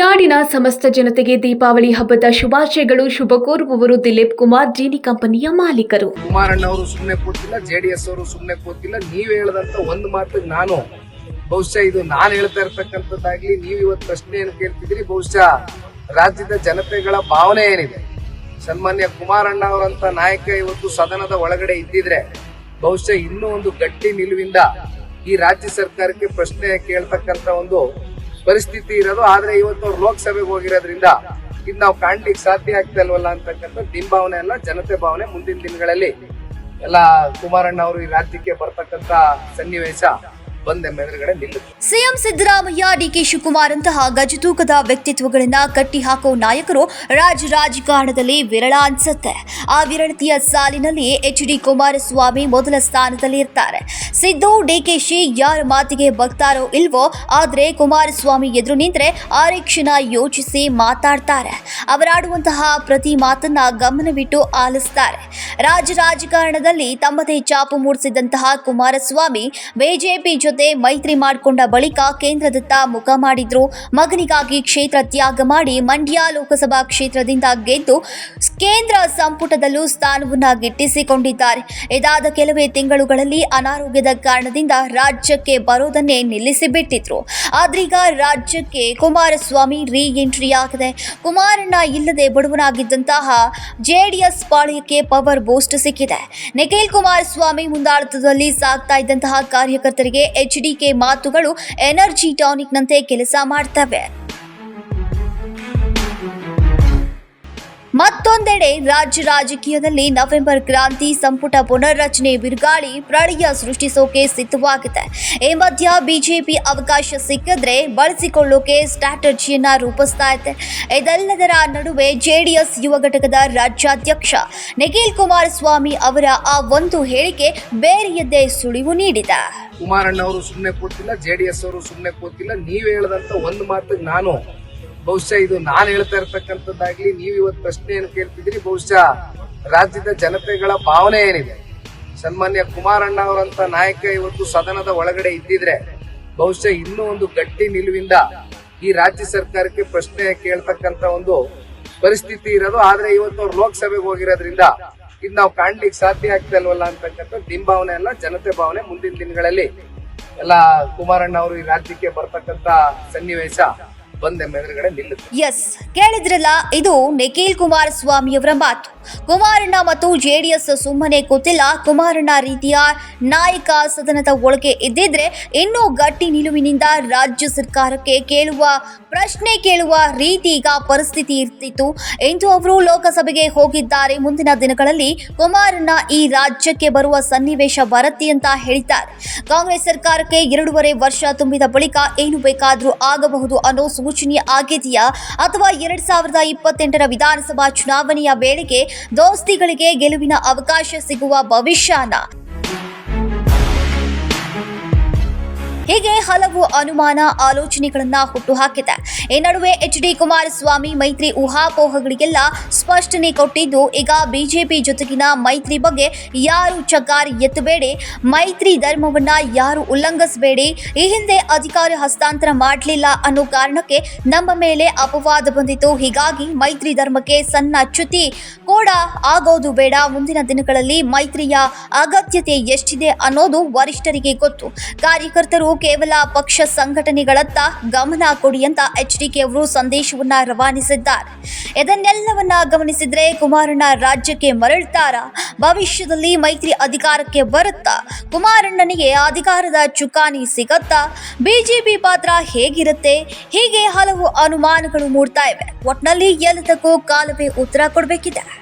ನಾಡಿನ ಸಮಸ್ತ ಜನತೆಗೆ ದೀಪಾವಳಿ ಹಬ್ಬದ ಶುಭಾಶಯಗಳು. ಶುಭ ಕೋರುವವರು ದಿಲೀಪ್ ಕುಮಾರ್, ಜೀನಿ ಕಂಪನಿಯ ಮಾಲೀಕರು. ಕುಮಾರಣ್ಣ ಅವರು ಸುಮ್ಮನೆ ಕೂತಿಲ್ಲ ಎಸ್ ಅವರು ಸುಮ್ಮನೆ ಕೂತಿಲ್ಲ. ನೀವು ಹೇಳದಂತ ಒಂದು ಮಾತು ನಾನು. ಬಹುಶಃ ಇದು ನಾನು ಹೇಳ್ತಾ ಇರ್ತಕ್ಕಂಥದ್ದಾಗ್ಲಿ, ನೀವು ಇವತ್ತು ಪ್ರಶ್ನೆಯನ್ನು ಕೇಳ್ತಿದ್ದೀರಿ? ಬಹುಶಃ ರಾಜ್ಯದ ಜನತೆಗಳ ಭಾವನೆ ಏನಿದೆ? ಸನ್ಮಾನ್ಯ ಕುಮಾರಣ್ಣ ಅವರಂತ ನಾಯಕ ಇವತ್ತು ಸದನದ ಒಳಗಡೆ ಇದ್ದಿದ್ರೆ, ಬಹುಶಃ ಇನ್ನೂ ಒಂದು ಗಟ್ಟಿ ನಿಲುವಿಂದ ಈ ರಾಜ್ಯ ಸರ್ಕಾರಕ್ಕೆ ಪ್ರಶ್ನೆ ಕೇಳ್ತಕ್ಕಂತ ಒಂದು ಪರಿಸ್ಥಿತಿ ಇರೋದು, ಆದ್ರೆ ಇವತ್ತು ಅವ್ರು ಲೋಕಸಭೆಗೆ ಹೋಗಿರೋದ್ರಿಂದ ಇದು ನಾವು ಕಾಣ್ಲಿಕ್ಕೆ ಸಾಧ್ಯ ಆಗ್ತಾ ಇಲ್ವಲ್ಲ ಅಂತಕ್ಕಂಥ ಭಾವನೆ ಅಲ್ಲ, ಜನತೆ ಭಾವನೆ ಮುಂದಿನ ದಿನಗಳಲ್ಲಿ. ಎಲ್ಲ ಕುಮಾರಣ್ಣ ಅವರು ಈ ರಾಜ್ಯಕ್ಕೆ ಬರ್ತಕ್ಕಂತ ಸನ್ನಿವೇಶ. ಬಂದ ನಿಲ್ಲುತ್ತೆ. ಸಿಎಂ ಸಿದ್ದರಾಮಯ್ಯ, ಡಿಕೆ ಶಿವಕುಮಾರ್ ಅಂತಹ ಗಜತೂಕದ ವ್ಯಕ್ತಿತ್ವಗಳನ್ನ ಕಟ್ಟಿ ಹಾಕೋ ನಾಯಕರು ರಾಜ ರಾಜಕಾರಣದಲ್ಲಿ ವಿರಳ ಅನ್ಸುತ್ತೆ. ಆ ವಿರಳತೆಯ ಸಾಲಿನಲ್ಲಿ ಎಚ್ ಡಿ ಕುಮಾರಸ್ವಾಮಿ ಮೊದಲ ಸ್ಥಾನದಲ್ಲಿ ಇರ್ತಾರೆ. ಸಿದ್ದು ಡಿಕೆಶಿ ಯಾರ ಮಾತಿಗೆ ಬಗ್ತಾರೋ ಇಲ್ವೋ, ಆದ್ರೆ ಕುಮಾರಸ್ವಾಮಿ ಎದುರು ನಿಂತರೆ ಆರಕ್ಷಣ ಯೋಚಿಸಿ ಮಾತಾಡ್ತಾರೆ. ಅವರಾಡುವಂತಹ ಪ್ರತಿ ಮಾತನ್ನ ಗಮನವಿಟ್ಟು ಆಲಿಸ್ತಾರೆ. ರಾಜ ರಾಜಕಾರಣದಲ್ಲಿ ತಮ್ಮದೇ ಚಾಪು ಮೂಡಿಸಿದಂತಹ ಕುಮಾರಸ್ವಾಮಿ ಬಿಜೆಪಿ ಜೊತೆ ಮೈತ್ರಿ ಮಾಡಿಕೊಂಡ ಬಳಿಕ ಕೇಂದ್ರದತ್ತ ಮುಖ ಮಾಡಿದ್ರು. ಮಗನಿಗಾಗಿ ಕ್ಷೇತ್ರ ತ್ಯಾಗ ಮಾಡಿ ಮಂಡ್ಯ ಲೋಕಸಭಾ ಕ್ಷೇತ್ರದಿಂದ ಗೆದ್ದು ಕೇಂದ್ರ ಸಂಪುಟದಲ್ಲೂ ಸ್ಥಾನವನ್ನ ಗಿಟ್ಟಿಸಿಕೊಂಡಿದ್ದಾರೆ. ಇದಾದ ಕೆಲವೇ ತಿಂಗಳುಗಳಲ್ಲಿ ಅನಾರೋಗ್ಯದ ಕಾರಣದಿಂದ ರಾಜ್ಯಕ್ಕೆ ಬರೋದನ್ನೇ ನಿಲ್ಲಿಸಿಬಿಟ್ಟಿದ್ರು. ಆದ್ರೀಗ ರಾಜ್ಯಕ್ಕೆ ಕುಮಾರಸ್ವಾಮಿ ರೀ ಎಂಟ್ರಿ ಆಗಿದೆ. ಕುಮಾರಣ್ಣ ಇಲ್ಲದೆ ಬಡವನಾಗಿದ್ದಂತಹ ಜೆಡಿಎಸ್ ಪಾಳ್ಯಕ್ಕೆ ಪವರ್ ಬೂಸ್ಟ್ ಸಿಕ್ಕಿದೆ. ನಿಖಿಲ್ ಕುಮಾರಸ್ವಾಮಿ ಮುಂದಾಳತ್ವದಲ್ಲಿ ಸಾಗ್ತಾ ಇದ್ದಂತಹ ಕಾರ್ಯಕರ್ತರಿಗೆ ಎಚ್ಡಿಕೆ ಮಾತುಗಳು ಎನರ್ಜಿ ಟಾನಿಕ್ನಂತೆ ಕೆಲಸ ಮಾಡ್ತವೆ. ಮತ್ತೊಂದೆಡೆ ರಾಜ್ಯ ರಾಜಕೀಯದಲ್ಲಿ ನವೆಂಬರ್ ಕ್ರಾಂತಿ ಸಂಪುಟ ಪುನರ್ರಚನೆ ಬಿರುಗಾಳಿ ಪ್ರಳಯ ಸೃಷ್ಟಿಸೋಕೆ ಸಿದ್ಧವಾಗಿದೆ. ಈ ಮಧ್ಯ ಬಿಜೆಪಿ ಅವಕಾಶ ಸಿಕ್ಕಿದ್ರೆ ಬಳಸಿಕೊಳ್ಳೋಕೆ ಸ್ಟ್ರಾಟಜಿಯನ್ನ ರೂಪಿಸ್ತಾ ಇದೆ. ಇದೆಲ್ಲದರ ನಡುವೆ ಜೆಡಿಎಸ್ ಯುವ ಘಟಕದ ರಾಜ್ಯಾಧ್ಯಕ್ಷ ನಿಖಿಲ್ ಕುಮಾರಸ್ವಾಮಿ ಅವರ ಆ ಒಂದು ಹೇಳಿಕೆ ಬೇರೆಯದ್ದೇ ಸುಳಿವು ನೀಡಿದೆ. ಕುಮಾರಣ್ಣ ಅವರು ಸುಮ್ಮನೆ ಕೂತಿಲ್ಲ ಜೆಡಿಎಸ್ ಅವರು ಸುಮ್ಮನೆ ಕೂತಿಲ್ಲ, ನೀವು ಹೇಳದಂತ ಒಂದು ಮಾತು ನಾನು ಬಹುಶಃ ಇದು ನಾನು ಹೇಳ್ತಾ ಇರ್ತಕ್ಕಂಥದ್ದಾಗ್ಲಿ, ನೀವು ಇವತ್ತು ಪ್ರಶ್ನೆಯನ್ನು ಕೇಳ್ತಿದ್ರಿ ಬಹುಶಃ ರಾಜ್ಯದ ಜನತೆಗಳ ಭಾವನೆ ಏನಿದೆ? ಸನ್ಮಾನ್ಯ ಕುಮಾರಣ್ಣ ಅವರಂತ ನಾಯಕ ಇವತ್ತು ಸದನದ ಒಳಗಡೆ ಇದ್ದಿದ್ರೆ, ಬಹುಶಃ ಇನ್ನೂ ಒಂದು ಗಟ್ಟಿ ನಿಲುವಿಂದ ಈ ರಾಜ್ಯ ಸರ್ಕಾರಕ್ಕೆ ಪ್ರಶ್ನೆ ಕೇಳ್ತಕ್ಕಂತ ಒಂದು ಪರಿಸ್ಥಿತಿ ಇರೋದು. ಆದ್ರೆ ಇವತ್ತು ಅವ್ರು ಲೋಕಸಭೆಗೆ ಹೋಗಿರೋದ್ರಿಂದ ಇದು ನಾವು ಕಾಣ್ಲಿಕ್ಕೆ ಸಾಧ್ಯ ಆಗ್ತಾ ಇಲ್ವಲ್ಲ ಅಂತಕ್ಕಂಥ ಭಾವನೆ ಅಲ್ಲ, ಜನತೆ ಭಾವನೆ ಮುಂದಿನ ದಿನಗಳಲ್ಲಿ. ಎಲ್ಲ ಕುಮಾರಣ್ಣ ಅವರು ಈ ರಾಜ್ಯಕ್ಕೆ ಬರ್ತಕ್ಕಂತ ಸನ್ನಿವೇಶ ಎಸ್ ಕೇಳಿದ್ರಲ್ಲ, ಇದು ನಿಖಿಲ್ ಕುಮಾರಸ್ವಾಮಿ ಅವರ ಮಾತು. ಕುಮಾರಣ್ಣ ಮತ್ತು ಜೆಡಿಎಸ್ ಸುಮ್ಮನೆ ಕೂತಿಲ್ಲ. ಕುಮಾರಣ್ಣ ರೀತಿಯ ನಾಯಕ ಸದನದ ಒಳಗೆ ಇದ್ದಿದ್ರೆ ಇನ್ನೂ ಗಟ್ಟಿ ನಿಲುವಿನಿಂದ ರಾಜ್ಯ ಸರ್ಕಾರಕ್ಕೆ ಕೇಳುವ, ಪ್ರಶ್ನೆ ಕೇಳುವ ರೀತಿ ಈಗ ಪರಿಸ್ಥಿತಿ ಇರ್ತಿತ್ತು. ಎಂದು ಅವರು ಲೋಕಸಭೆಗೆ ಹೋಗಿದ್ದಾರೆ. ಮುಂದಿನ ದಿನಗಳಲ್ಲಿ ಕುಮಾರಣ್ಣ ಈ ರಾಜ್ಯಕ್ಕೆ ಬರುವ ಸನ್ನಿವೇಶ ಬರತ್ತೆ ಅಂತ ಹೇಳಿದ್ದಾರೆ. ಕಾಂಗ್ರೆಸ್ ಸರ್ಕಾರಕ್ಕೆ ಎರಡೂವರೆ ವರ್ಷ ತುಂಬಿದ ಬಳಿಕ ಏನು ಬೇಕಾದರೂ ಆಗಬಹುದು ಅನ್ನೋ ಸೂಚನೆ ಆಗಿದೆಯಾ? ಅಥವಾ ಎರಡ್ ಸಾವಿರದ ಇಪ್ಪತ್ತೆಂಟರ ವಿಧಾನಸಭಾ ಚುನಾವಣೆಯ ವೇಳೆಗೆ ದೋಸ್ತಿಗಳಿಗೆ ಗೆಲುವಿನ ಅವಕಾಶ ಸಿಗುವ ಭವಿಷ್ಯನ? ಹೀಗೆ ಹಲವು ಅನುಮಾನ ಆಲೋಚನೆಗಳನ್ನ ಹುಟ್ಟುಹಾಕಿದೆ. ಈ ನಡುವೆ ಎಚ್ ಡಿ ಕುಮಾರಸ್ವಾಮಿ ಮೈತ್ರಿ ಊಹಾಪೋಹಗಳಿಗೆಲ್ಲ ಸ್ಪಷ್ಟನೆ ಕೊಟ್ಟಿದ್ದು, ಈಗ ಬಿಜೆಪಿ ಜೊತೆಗಿನ ಮೈತ್ರಿ ಬಗ್ಗೆ ಯಾರು ಚಕಾರಿ ಎತ್ತಬೇಡಿ, ಮೈತ್ರಿ ಧರ್ಮವನ್ನ ಯಾರು ಉಲ್ಲಂಘಿಸಬೇಡಿ, ಈ ಹಿಂದೆ ಅಧಿಕಾರ ಹಸ್ತಾಂತರ ಮಾಡಲಿಲ್ಲ ಅನ್ನೋ ಕಾರಣಕ್ಕೆ ನಮ್ಮ ಮೇಲೆ ಅಪವಾದ ಬಂದಿತ್ತು. ಹೀಗಾಗಿ ಮೈತ್ರಿ ಧರ್ಮಕ್ಕೆ ಸಣ್ಣ ಚ್ಯುತಿ ಕೂಡ ಆಗೋದು ಬೇಡ. ಮುಂದಿನ ದಿನಗಳಲ್ಲಿ ಮೈತ್ರಿಯ ಅಗತ್ಯತೆ ಎಷ್ಟಿದೆ ಅನ್ನೋದು ವರಿಷ್ಠರಿಗೆ ಗೊತ್ತು. ಕಾರ್ಯಕರ್ತರು ಕೇವಲ ಪಕ್ಷ ಸಂಘಟನೆಗಳತ್ತ ಗಮನ ಕೊಡಿ ಅಂತ ಎಚ್ ಡಿ ಕೆ ಅವರು ಸಂದೇಶವನ್ನ ರವಾನಿಸಿದ್ದಾರೆ. ಇದನ್ನೆಲ್ಲವನ್ನ ಗಮನಿಸಿದ್ರೆ ಕುಮಾರಣ್ಣ ರಾಜ್ಯಕ್ಕೆ ಮರಳ್ತಾರಾ? ಭವಿಷ್ಯದಲ್ಲಿ ಮೈತ್ರಿ ಅಧಿಕಾರಕ್ಕೆ ಬರುತ್ತಾ? ಕುಮಾರಣ್ಣನಿಗೆ ಅಧಿಕಾರದ ಚುಕಾನಿ ಸಿಗತ್ತಾ? ಬಿಜೆಪಿ ಪಾತ್ರ ಹೇಗಿರುತ್ತೆ? ಹೀಗೆ ಹಲವು ಅನುಮಾನಗಳು ಮೂಡ್ತಾ ಇವೆ. ಒಟ್ನಲ್ಲಿ ಎಲ್ಲದಕ್ಕೂ ಕಾಲವೇ ಉತ್ತರ ಕೊಡಬೇಕಿದೆ.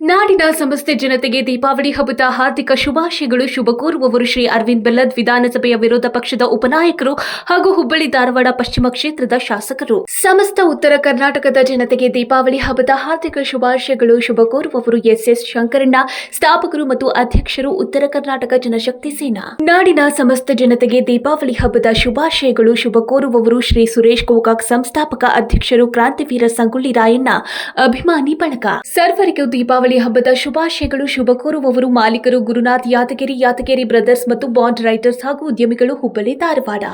ನಾಡಿನ ಸಮಸ್ತ ಜನತೆಗೆ ದೀಪಾವಳಿ ಹಬ್ಬದ ಹಾರ್ದಿಕ ಶುಭಾಶಯಗಳು. ಶುಭ ಕೋರುವವರು ಶ್ರೀ ಅರವಿಂದ್ ಬೆಲ್ಲದ್ ವಿಧಾನಸಭೆಯ ವಿರೋಧ ಪಕ್ಷದ ಉಪನಾಯಕರು ಹಾಗೂ ಹುಬ್ಬಳ್ಳಿ ಧಾರವಾಡ ಪಶ್ಚಿಮ ಕ್ಷೇತ್ರದ ಶಾಸಕರು. ಸಮಸ್ತ ಉತ್ತರ ಕರ್ನಾಟಕದ ಜನತೆಗೆ ದೀಪಾವಳಿ ಹಬ್ಬದ ಹಾರ್ದಿಕ ಶುಭಾಶಯಗಳು. ಶುಭ ಕೋರುವವರು ಎಸ್ ಎಸ್ ಶಂಕರಣ್ಣ, ಸ್ಥಾಪಕರು ಮತ್ತು ಅಧ್ಯಕ್ಷರು ಉತ್ತರ ಕರ್ನಾಟಕ ಜನಶಕ್ತಿ ಸೇನಾ. ನಾಡಿನ ಸಮಸ್ತ ಜನತೆಗೆ ದೀಪಾವಳಿ ಹಬ್ಬದ ಶುಭಾಶಯಗಳು. ಶುಭ ಕೋರುವವರು ಶ್ರೀ ಸುರೇಶ್ ಗೋಕಾಕ್, ಸಂಸ್ಥಾಪಕ ಅಧ್ಯಕ್ಷರು ಕ್ರಾಂತಿವೀರ ಸಂಗೊಳ್ಳಿ ರಾಯಣ್ಣ. ಅಭಿಮಾನಿ ಬಣಕ ಸರ್ವರಿಗೂ ದೀಪಾವಳಿ ಹಬ್ಬದ ಶುಭಾಶಯಗಳು, ಶುಭ ಕೋರುವವರು ಮಾಲೀಕರು ಗುರುನಾಥ್ ಯಾದಗಿರಿ ಯಾತಗಿರಿ ಬ್ರದರ್ಸ್ ಮತ್ತು ಬಾಂಡ್ ರೈಟರ್ಸ್ ಹಾಗೂ ಉದ್ಯಮಿಗಳು ಹುಬ್ಬಳ್ಳಿ ಧಾರವಾಡ.